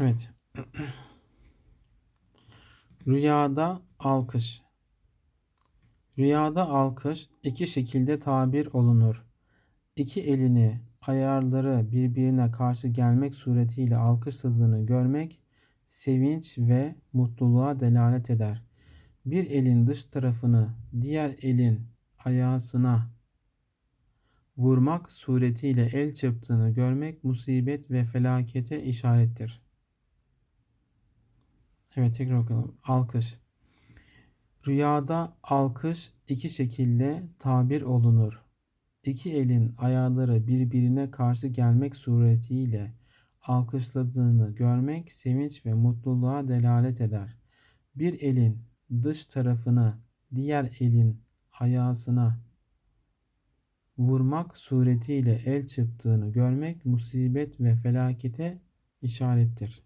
Evet. Rüyada alkış. Rüyada alkış iki şekilde tabir olunur. İki elini, ayarları birbirine karşı gelmek suretiyle alkışladığını görmek sevinç ve mutluluğa delalet eder. Bir elin dış tarafını diğer elin ayağısına vurmak suretiyle el çırptığını görmek musibet ve felakete işarettir. Evet tekrar okuyalım. Alkış. Rüyada alkış iki şekilde tabir olunur. İki elin ayarları birbirine karşı gelmek suretiyle alkışladığını görmek sevinç ve mutluluğa delalet eder. Bir elin dış tarafını diğer elin ayağısına vurmak suretiyle el çıktığını görmek musibet ve felakete işarettir.